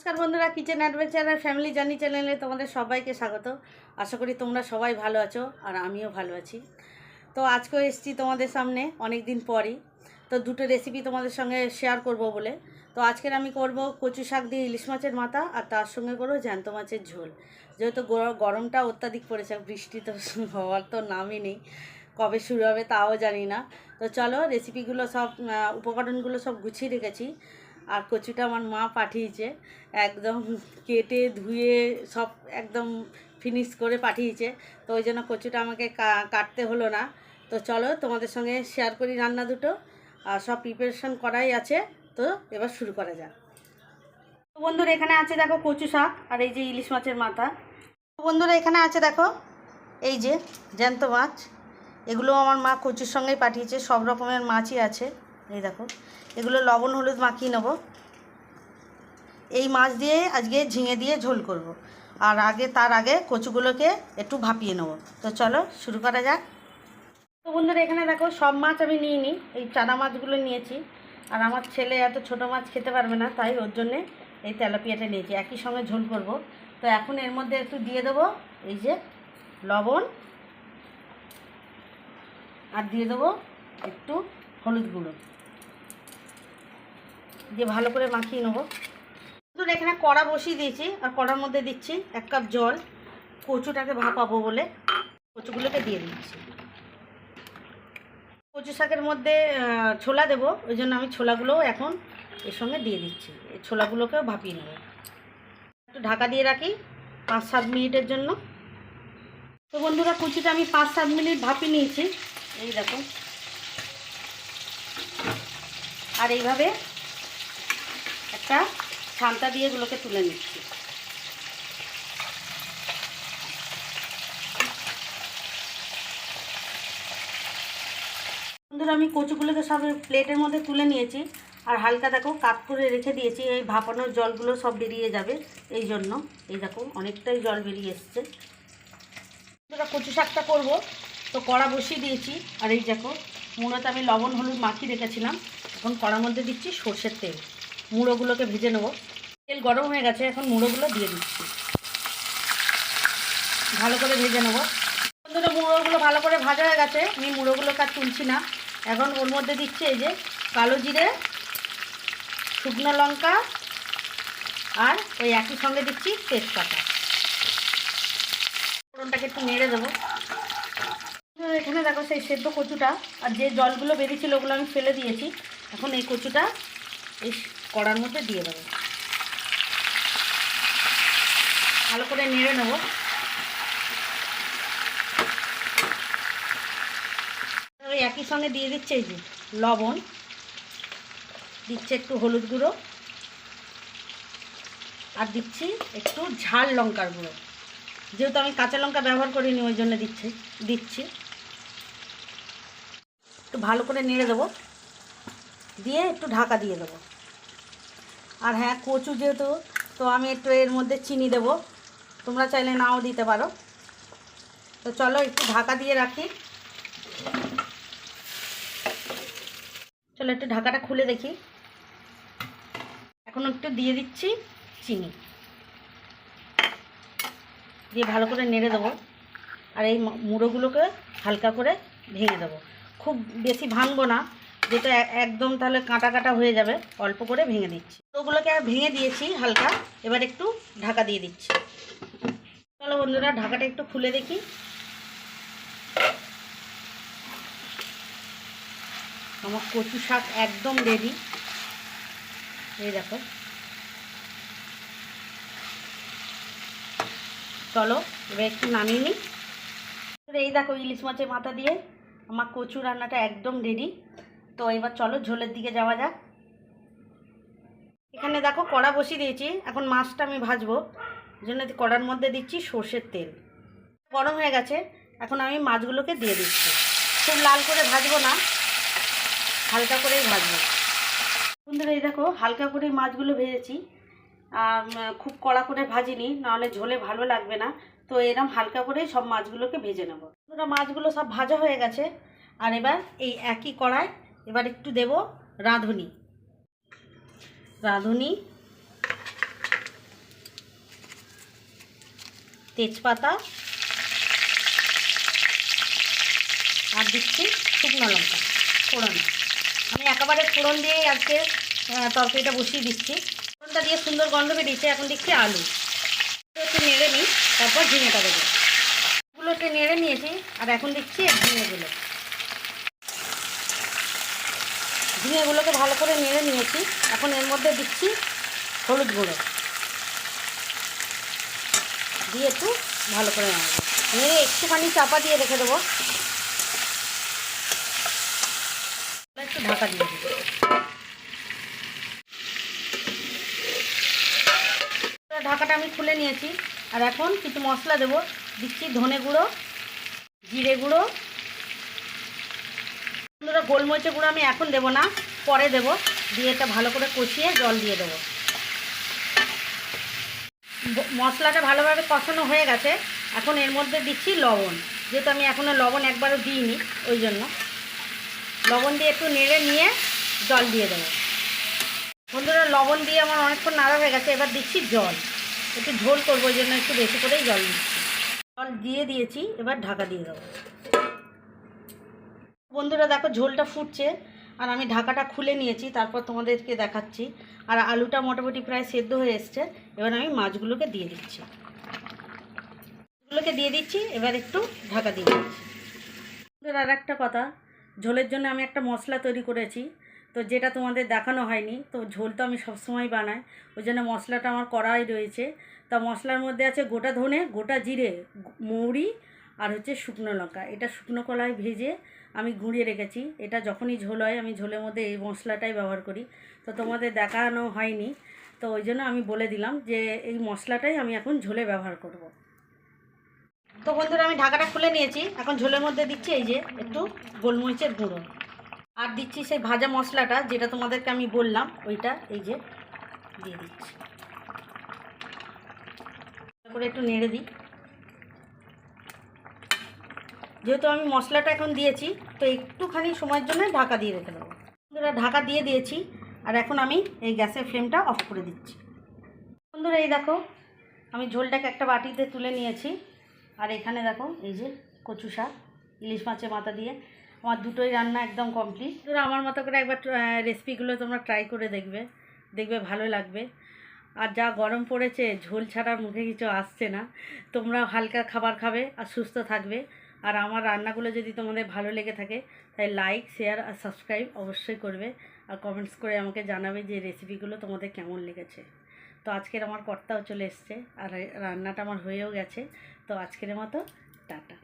নমস্কার বন্ধুরা kitchen adventure family journey চ্যানেলে তোমাদের সবাইকে স্বাগত। আশা করি তোমরা সবাই ভালো আছো আর আমিও ভালো আছি। তো আজকেও এসেছি তোমাদের সামনে অনেক দিন পরই। তো দুটো রেসিপি তোমাদের সঙ্গে শেয়ার করব বলে। তো আজকের আমি করব কচু শাক দিয়ে ইলিশ মাছের মাথা আর তার সঙ্গে করব জ্যান্ত মাছের ঝোল। যেহেতু গরমটা অত্যাধিক পড়েছে বৃষ্টি তো হওয়ার তো নামই নেই। কবে শুরু হবে তাও জানি না। তো চলো রেসিপিগুলো সব উপকরণগুলো সব গুছিয়ে রেখেছি। আর কচুটা আমার মা পাঠিয়েছে। একদম কেটে ধুয়ে সব একদম ফিনিশ করে পাঠিয়েছে। তো ওই জন্য কচুটা আমাকে কাটতে হলো না। তো চলো তোমাদের সঙ্গে শেয়ার করি রান্না দুটো। আর সব প্রিপারেশন করাই আছে। তো এবার শুরু করা যাক। বন্ধুরা এখানে আছে দেখো কচু শাক আর এই যে ইলিশ মাছের মাথা। বন্ধুরা এখানে আছে দেখো এই যে জ্যান্ত মাছ। এগুলো আমার মা কচুর সঙ্গেই পাঠিয়েছে। সব রকমের মাছই আছে। এই দেখো, এগুলো লবণ, হলুদ মাখিয়ে নেব। এই মাছ দিয়ে আজকে ঝিঙে দিয়ে ঝোল করব। আর আগে, তার আগে কচুগুলোকে একটু ভাপিয়ে নেব। তো চলো, শুরু করা যাক। তো বন্ধুরা, এখানে দেখো, সব মাছ আমি নিয়ে নিই এই চানা মাছগুলো নিয়েছি। আর আমার ছেলে এত ছোট মাছ খেতে পারবে না, তাই ওর জন্যে এই তেলাপিয়াটা নিয়েছি। একই সঙ্গে ঝোল করব। তো এখন এর মধ্যে একটু দিয়ে দেবো, এই যে লবণ। আর দিয়ে দেবো একটু হলুদ গুঁড়ো। দিয়ে ভালো করে মাখিয়ে নেব। ধরুন এখানে কড়া বসিয়ে দিয়েছি, আর কড়ার মধ্যে দিচ্ছি এক কাপ জল। কচুটাকে ভাপাবো বলে কচুগুলোকে দিয়ে দিচ্ছি। কচু শাকের মধ্যে ছোলা দেবো, ওই জন্য আমি ছোলাগুলোও এখন এর সঙ্গে দিয়ে দিচ্ছি। ছোলাগুলোকেও ভাপিয়ে নেব। একটু ঢাকা দিয়ে রাখি পাঁচ সাত মিনিটের জন্য। তো বন্ধুরা, কুচিটা আমি পাঁচ সাত মিনিট ভাপিয়ে নিয়েছি। এই দেখো। আর এইভাবে একটা ছানটা দিয়ে এগুলোকে তুলে নিচ্ছি। বন্ধুরা, আমি কচুগুলোকে সব প্লেটের মধ্যে তুলে নিয়েছি। আর হালকা দেখো কাপ করে রেখে দিয়েছি, এই ভাপানোর জলগুলো সব বেরিয়ে যাবে এই জন্য। এই দেখো, অনেকটাই জল বেরিয়ে এসছে। বন্ধুরা, কচু শাকটা করব। তো কড়া বসিয়ে দিয়েছি। আর এই দেখো মূলত আমি লবণ, হলুদ মাখিয়ে রেখেছিলাম। এখন কড়ার মধ্যে দিচ্ছি সর্ষের তেল। মুড়োগুলোকে ভেজে নেব। তেল গরম হয়ে গেছে, এখন মুড়োগুলো দিয়ে দিচ্ছি। ভালো করে ভেজে নেব। বন্ধুরা, মুড়োগুলো ভালো করে ভাজা হয়ে গেছে। আমি মুড়োগুলোকে আর তুলছি না। এখন ওর মধ্যে দিচ্ছি এই যে কালো জিরে, শুকনো লঙ্কা, আর ওই একই সঙ্গে দিচ্ছি তেজপাতা। ফোড়নটাকে একটু নেড়ে দেবো। এখানে দেখো সেই সেদ্ধ কচুটা, আর যে জলগুলো বেরিয়েছিল ওগুলো আমি ফেলে দিয়েছি। এখন এই কচুটা, এই কড়ার মধ্যে দিয়ে দেবো। ভালো করে নেড়ে নেব। একই সঙ্গে দিয়ে দিচ্ছে এই যে লবণ। দিচ্ছে একটু হলুদ গুঁড়ো। আর দিচ্ছি একটু ঝাল লঙ্কার গুঁড়ো। যেহেতু আমি কাঁচা লঙ্কা ব্যবহার করিনি, ওই জন্য দিচ্ছি দিচ্ছি। একটু ভালো করে নেড়ে দেবো। দিয়ে একটু ঢাকা দিয়ে দেবো। আর হ্যাঁ কচু যেহেতু, তো আমি একটু এর মধ্যে চিনি দেব। তোমরা চাইলে নাও দিতে পারো। তো চলো একটু ঢাকা দিয়ে রাখি। চলো একটু ঢাকাটা খুলে দেখি। এখন একটু দিয়ে দিচ্ছি চিনি। দিয়ে ভালো করে নেড়ে দেবো। আর এই মুড়োগুলোকে হালকা করে ভেঙে দেবো। খুব বেশি ভাঙবো না, যেটা একদম তাহলে কাঁটা কাঁটা হয়ে যাবে। অল্প করে ভেঙে দিচ্ছি। ওগুলোকে ভেঙে দিয়েছি হালকা। এবার একটু ঢাকা দিয়ে দিচ্ছি। চলো বন্ধুরা, ঢাকাটা একটু খুলে দেখি। আমার কচু শাক একদম রেডি এই দেখো। চলো, এবার একটু নামিয়ে নিই। এই দেখো ইলিশ মাছের মাথা দিয়ে আমার কচু রান্নাটা একদম রেডি তো এবার চলো ঝোলের দিকে যাওয়া যাক। এখানে দেখো কড়া বসিয়ে দিয়েছি। এখন মাছটা আমি ভাজবো। জন্য কড়ার মধ্যে দিচ্ছি সর্ষের তেল। গরম হয়ে গেছে। এখন আমি মাছগুলোকে দিয়ে দিচ্ছি। খুব লাল করে ভাজবো না। হালকা করেই ভাজবো। বন্ধুরা, এই দেখো, হালকা করে মাছগুলো ভেজেছি। খুব কড়া করে ভাজিনি, নাহলে ঝোলে ভালো লাগবে না। তো এরম হালকা করেই সব মাছগুলোকে ভেজে নেব। বন্ধুরা, মাছগুলো সব ভাজা হয়ে গেছে। আর এবার এই একই কড়ায় এবার একটু দেব রাঁধুনি। রাঁধুনি। তেজপাতা। আর দিচ্ছি শুকনো লঙ্কা, ফোড়ন। আমি একেবারে ফোড়ন দিয়ে আজকে তরকারিটা বসিয়ে দিচ্ছি। ফোড়নটা দিয়ে সুন্দর গন্ধ বেরিয়েছে, এখন দিচ্ছি আলু। একটু নেড়ে নিই, তারপর ঝিঙেটা দেবো। এগুলো একটু নেড়ে নিয়েছি, আর এখন দিচ্ছি ঝিঙেগুলো। ঝিঙেগুলোকে ভালো করে নেড়ে নিয়েছি। এখন এর মধ্যে দিচ্ছি হলুদ গুঁড়ো। দিয়ে একটু ভালো করে নাড়বো নেড়ে একটুখানি চাপা দিয়ে রেখে দেবো। একটু ঢাকা দিয়ে দেবো। ঢাকাটা আমি খুলে নিয়েছি। আর এখন কিছু মশলা দেবো। দিচ্ছি ধনে গুঁড়ো, জিরে গুঁড়ো বন্ধুরা গোলমরিচের গুঁড়ো আমি এখন দেবো না, পরে দেবো। দিয়ে এটা ভালো করে কষিয়ে জল দিয়ে দেবো। মশলাটা ভালোভাবে কষানো হয়ে গেছে। এখন এর মধ্যে দিচ্ছি লবণ। যেহেতু আমি এখনও লবণ একবারও দিইনি, ওই জন্য। লবণ দিয়ে একটু নেড়ে নিয়ে জল দিয়ে দেবো। বন্ধুরা, লবণ দিয়ে আমার অনেকক্ষণ নাড়া হয়ে গেছে। এবার দিচ্ছি জল। একটু ঝোল করব, ওই জন্য একটু বেশি করেই জল দিচ্ছি। জল দিয়ে দিয়েছি, এবার ঢাকা দিয়ে দেবো। বন্ধুরা দেখো, ঝোলটা ফুটছে, আর আমি ঢাকাটা খুলে নিয়েছি, তারপর তোমাদেরকে দেখাচ্ছি। আর আলুটা মোটামুটি প্রায় সেদ্ধ হয়ে এসছে, এবার আমি মাছগুলোকে দিয়ে দিচ্ছি। মাছগুলোকে দিয়ে দিচ্ছি, এবার একটু ঢাকা দিয়ে দিচ্ছি। বন্ধুরা, আর একটা কথা, ঝোলের জন্য আমি একটা মশলা তৈরি করেছি, তো যেটা তোমাদের দেখানো হয়নি, তো ঝোল তো আমি সবসময় বানাই, ওই জন্য মশলাটা আমার করাই রয়েছে। তা মশলার মধ্যে আছে গোটা ধনে, গোটা জিরে, মৌরি আর হচ্ছে শুকনো লঙ্কা। এটা শুকনো কলায় ভেজে আমি গুঁড়িয়ে রেখেছি। এটা যখনই ঝোল হয়, আমি ঝোলের মধ্যে এই মশলাটাই ব্যবহার করি। তো তোমাদের দেখানো হয়নি। তো ওই জন্য আমি বলে দিলাম যে, এই মশলাটাই আমি এখন ঝোলে ব্যবহার করব। তো বন্ধুরা, আমি ঢাকাটা খুলে নিয়েছি। এখন ঝোলের মধ্যে দিচ্ছি এই যে একটু গোলমরিচের গুঁড়ো। আর দিচ্ছি সেই ভাজা মশলাটা, যেটা তোমাদেরকে আমি বললাম, ওইটা এই যে দিয়ে দিচ্ছি। তারপরে একটু নেড়ে দিই। যেহেতু আমি মশলাটা এখন দিয়েছি, তো একটুখানি সময়ের জন্য ঢাকা দিয়ে রেখে দেবো। বন্ধুরা, ঢাকা দিয়ে দিয়েছি, আর এখন আমি এই গ্যাসের ফ্লেমটা অফ করে দিচ্ছি। বন্ধুরা, এই দেখো, আমি ঝোলটাকে একটা বাটিতে তুলে নিয়েছি, আর এখানে দেখো, এই যে কচু শাক, ইলিশ মাছের মাথা দিয়ে। আমার দুটোই রান্না একদম কমপ্লিট তোরা আমার মতো করে একবার রেসিপিগুলো তোমরা ট্রাই করে দেখবে দেখবে ভালো লাগবে। আর যা গরম পড়েছে, ঝোল ছাড়ার মুখে কিছু আসছে না। তোমরা হালকা খাবার খাবে আর সুস্থ থাকবে। আর আমার রান্নাগুলো যদি তোমাদের ভালো লেগে থাকে, তাই লাইক শেয়ার আর সাবস্ক্রাইব অবশ্যই করবে। আর কমেন্টস করে আমাকে জানাবে যে রেসিপিগুলো তোমাদের কেমন লেগেছে। তো আজকের আমার কর্তাও চলে এসছে, আর রান্নাটা আমার হয়েও গেছে। তো আজকের মতো, টাটা।